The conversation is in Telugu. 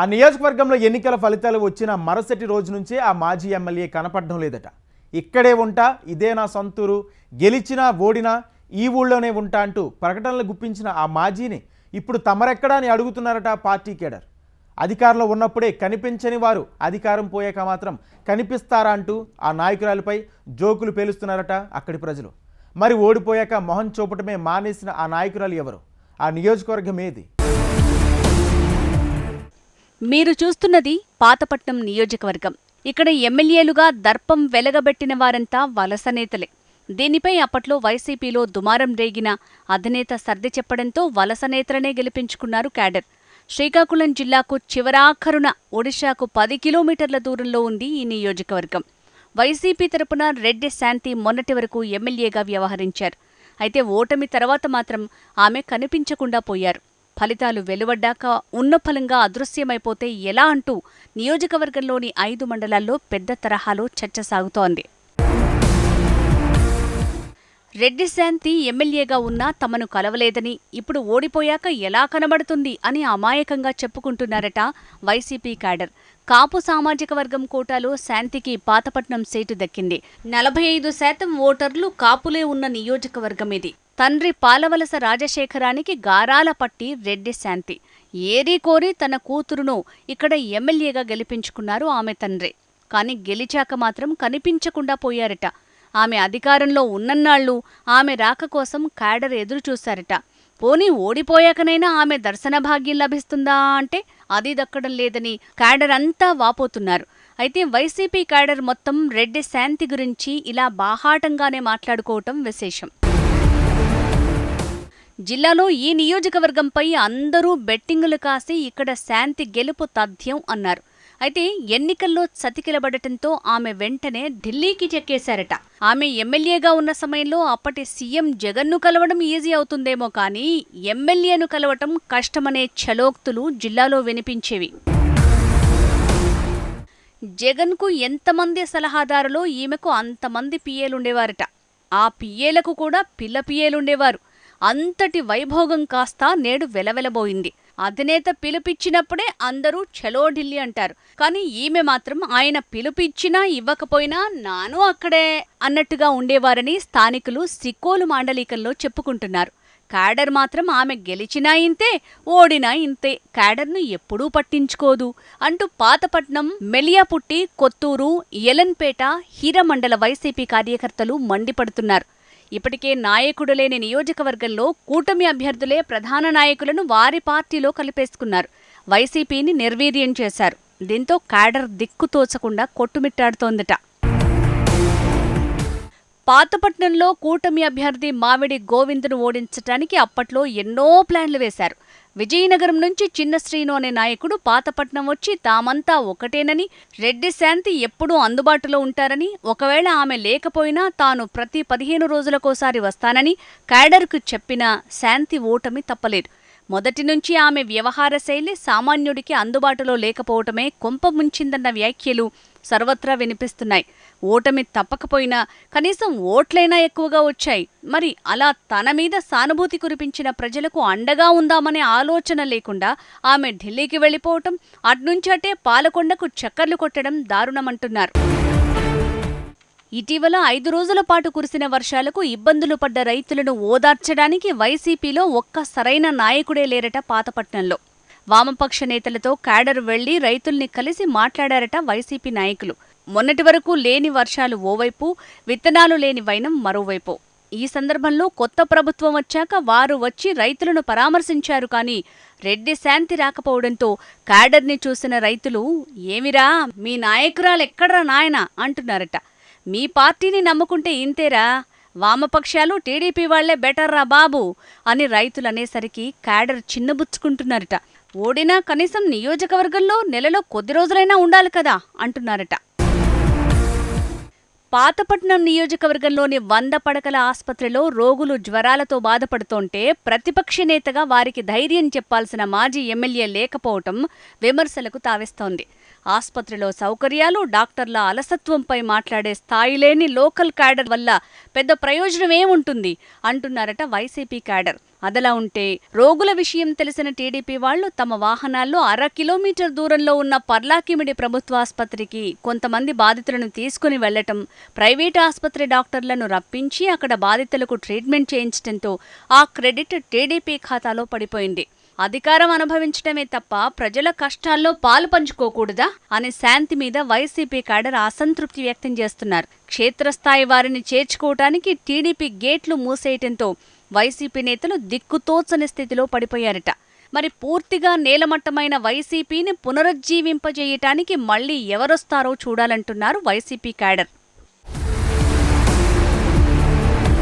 ఆ నియోజకవర్గంలో ఎన్నికల ఫలితాలు వచ్చిన మరుసటి రోజు నుంచే ఆ మాజీ ఎమ్మెల్యే కనపడడం లేదట. ఇక్కడే ఉంటా ఇదే నా సొంతూరు గెలిచినా ఓడినా ఈ ఊళ్ళోనే ఉంటా అంటూ ప్రకటనలు గుప్పించిన ఆ మాజీని ఇప్పుడు తమరెక్కడా అని అడుగుతున్నారట పార్టీ కేడర్. అధికారంలో ఉన్నప్పుడే కనిపించని వారు అధికారం పోయాక మాత్రం కనిపిస్తారా అంటూ ఆ నాయకురాలపై జోకులు పేలుస్తున్నారట అక్కడి ప్రజలు. మరి ఓడిపోయాక మొహం చూపటమే మానేసిన ఆ నాయకురాలు ఎవరు? ఆ నియోజకవర్గం ఏది? మీరు చూస్తున్నది పాతపట్నం నియోజకవర్గం. ఇక్కడ ఎమ్మెల్యేలుగా దర్పం వెలగబెట్టిన వారంతా వలస నేతలే. దీనిపై అప్పట్లో వైసీపీలో దుమారం రేగిన అధినేత సర్ది చెప్పడంతో వలస నేతలనే గెలిపించుకున్నారు క్యాడర్. శ్రీకాకుళం జిల్లాకు చివరాఖరున ఒడిశాకు పది కిలోమీటర్ల దూరంలో ఉంది ఈ నియోజకవర్గం. వైసీపీ తరపున రెడ్డి శాంతి మొన్నటి వరకు ఎమ్మెల్యేగా వ్యవహరించారు. అయితే ఓటమి తర్వాత మాత్రం ఆమె కనిపించకుండా పోయారు. ఫలితాలు వెలువడ్డాక ఉన్నఫలంగా అదృశ్యమైపోతే ఎలా అంటూ నియోజకవర్గంలోని ఐదు మండలాల్లో పెద్ద తరహాలో చర్చ సాగుతోంది. రెడ్డి శాంతి ఎమ్మెల్యేగా ఉన్నా తమను కలవలేదని ఇప్పుడు ఓడిపోయాక ఎలా కనబడుతుంది అని అమాయకంగా చెప్పుకుంటున్నారట వైసీపీ క్యాడర్. కాపు సామాజిక వర్గం కోటాలో శాంతికి పాతపట్నం సీటు దక్కింది. నలభై ఐదు శాతం ఓటర్లు కాపులే ఉన్న నియోజకవర్గం ఇది. తండ్రి పాలవలస రాజశేఖరానికి గారాల పట్టి రెడ్డి శాంతి. ఏరీ కోరి తన కూతురును ఇక్కడ ఎమ్మెల్యేగా గెలిపించుకున్నారు ఆమె తండ్రి. కాని గెలిచాక మాత్రం కనిపించకుండా పోయారట ఆమె అధికారంలో ఉన్నన్నాళ్ళు ఆమె రాక కోసం కాడర్ ఎదురుచూశారట పోనీ ఓడిపోయాకనైనా ఆమె దర్శన భాగ్యం లభిస్తుందా అంటే అది దక్కడం లేదని క్యాడర్ అంతా వాపోతున్నారు. అయితే వైసీపీ క్యాడర్ మొత్తం రెడ్డి శాంతి గురించి ఇలా బాహాటంగానే మాట్లాడుకోవటం విశేషం. జిల్లాలో ఈ నియోజకవర్గంపై అందరూ బెట్టింగులు కాసి ఇక్కడ శాంతి గెలుపు తథ్యం అన్నారు. అయితే ఎన్నికల్లో చతికిలబడటంతో ఆమె వెంటనే ఢిల్లీకి చెక్కేశారట. ఆమె ఎమ్మెల్యేగా ఉన్న సమయంలో అప్పటి సీఎం జగన్ను కలవడం ఈజీ అవుతుందేమో కానీ ఎమ్మెల్యేను కలవటం కష్టమనే ఛలోక్తులు జిల్లాలో వినిపించేవి. జగన్కు ఎంతమంది సలహాదారులో ఈమెకు అంతమంది పిఏలుండేవారట. ఆ పిఏలకు కూడా పిల్ల పిఏలుండేవారు. అంతటి వైభోగం కాస్త నేడు వెలవెలబోయింది. అధినేత పిలుపిచ్చినప్పుడే అందరూ చలో ఢిల్లీ అంటారు. కానీ ఈమె మాత్రం ఆయన పిలుపిచ్చినా ఇవ్వకపోయినా నాను అక్కడే అన్నట్టుగా ఉండేవారని స్థానికులు సిక్కోలు మాండలికంలో చెప్పుకుంటున్నారు. క్యాడర్ మాత్రం ఆమె గెలిచినా ఇంతే ఓడినా ఇంతే. క్యాడర్ను ఎప్పుడూ పట్టించుకోదు అంటూ పాతపట్నం మెలియాపుట్టి కొత్తూరు ఎలన్పేట హీరమండల వైసీపీ కార్యకర్తలు మండిపడుతున్నారు. ఇప్పటికే నాయకుడు లేని నియోజకవర్గంలో కూటమి అభ్యర్థులే ప్రధాన నాయకులను వారి పార్టీలో కలిపేసుకున్నారు. వైసీపీని నిర్వీర్యం చేశారు. దీంతో క్యాడర్ దిక్కు తోచకుండా కొట్టుమిట్టాడుతోందట. పాతపట్నంలో కూటమి అభ్యర్థి మామిడి గోవిందును ఓడించటానికి అప్పట్లో ఎన్నో ప్లాన్లు వేశారు. విజయనగరం నుంచి చిన్న శ్రీను అనే నాయకుడు పాతపట్నం వచ్చి తామంతా ఒకటేనని రెడ్డి శాంతి ఎప్పుడూ అందుబాటులో ఉంటారని ఒకవేళ ఆమె లేకపోయినా తాను ప్రతి పదిహేను రోజులకోసారి వస్తానని క్యాడర్కు చెప్పిన శాంతి ఓటమి తప్పలేదు. మొదటి నుంచి ఆమె వ్యవహార శైలి సామాన్యుడికి అందుబాటులో లేకపోవటమే కొంప ముంచిందన్న వ్యాఖ్యలు సర్వత్రా వినిపిస్తున్నాయి. ఓటమి తప్పకపోయినా కనీసం ఓట్లైనా ఎక్కువగా వచ్చాయి. మరి అలా తన మీద సానుభూతి కురిపించిన ప్రజలకు అండగా ఉందామనే ఆలోచన లేకుండా ఆమె ఢిల్లీకి వెళ్ళిపోవటం అట్నుంచి పాలకొండకు చక్కర్లు కొట్టడం దారుణమంటున్నారు. ఇటీవల ఐదు రోజుల పాటు కురిసిన వర్షాలకు ఇబ్బందులు పడ్డ రైతులను ఓదార్చడానికి వైసీపీలో ఒక్క సరైన నాయకుడే లేరట పాతపట్నంలో. వామపక్ష నేతలతో క్యాడర్ వెళ్ళి రైతుల్ని కలిసి మాట్లాడారట వైసీపీ నాయకులు. మొన్నటి వరకు లేని వర్షాలు ఓవైపు విత్తనాలు లేని వైనం మరోవైపు. ఈ సందర్భంలో కొత్త ప్రభుత్వం వచ్చాక వారు వచ్చి రైతులను పరామర్శించారు కానీ రెడ్డి శాంతి రాకపోవడంతో క్యాడర్ని చూసిన రైతులు ఏమిరా మీ నాయకురాలెక్కడ్రా నాయనా? అంటున్నారట. మీ పార్టీని నమ్ముకుంటే ఇంతేరా? వామపక్షాలు టీడీపీ వాళ్ళే బెటర్ రా బాబు అని రైతులు అనేసరికి క్యాడర్ చిన్నబుచ్చుకుంటున్నారట. ఓడినా కనీసం నియోజకవర్గంలో నెలలో కొద్ది రోజులైనా ఉండాలి కదా అంటున్నారట. పాతపట్నం నియోజకవర్గంలోని వంద పడకల ఆస్పత్రిలో రోగులు జ్వరాలతో బాధపడుతోంటే ప్రతిపక్ష నేతగా వారికి ధైర్యం చెప్పాల్సిన మాజీ ఎమ్మెల్యే లేకపోవటం విమర్శలకు తావిస్తోంది. ఆస్పత్రిలో సౌకర్యాలు డాక్టర్ల అలసత్వంపై మాట్లాడే స్థాయి లేని లోకల్ క్యాడర్ వల్ల పెద్ద ప్రయోజనం ఏముంటుంది అంటున్నారట వైసీపీ క్యాడర్. అదలా ఉంటే రోగుల విషయం తెలిసిన టీడీపీ వాళ్ళు తమ వాహనాల్లో అర కిలోమీటర్ దూరంలో ఉన్న పర్లాకిమిడి ప్రభుత్వ ఆసుపత్రికి కొంతమంది బాధితులను తీసుకుని వెళ్ళటం ప్రైవేట్ ఆసుపత్రి డాక్టర్లను రప్పించి అక్కడ బాధితులకు ట్రీట్మెంట్ చేయించడంతో ఆ క్రెడిట్ టీడీపీ ఖాతాలో పడిపోయింది. అధికారం అనుభవించడమే తప్ప ప్రజల కష్టాల్లో పాలు పంచుకోకూడదా అనే శాంతి మీద వైసీపీ కాడర్ అసంతృప్తి వ్యక్తం చేస్తున్నారు. క్షేత్రస్థాయి వారిని చేర్చుకోవటానికి టీడీపీ గేట్లు మూసేయటంతో వైసీపీ నేతలు దిక్కుతోచని స్థితిలో పడిపోయారట. మరి పూర్తిగా నేలమట్టమైన వైసీపీని పునరుజ్జీవింపజేయటానికి మళ్ళీ ఎవరొస్తారో చూడాలంటున్నారు వైసీపీ క్యాడర్.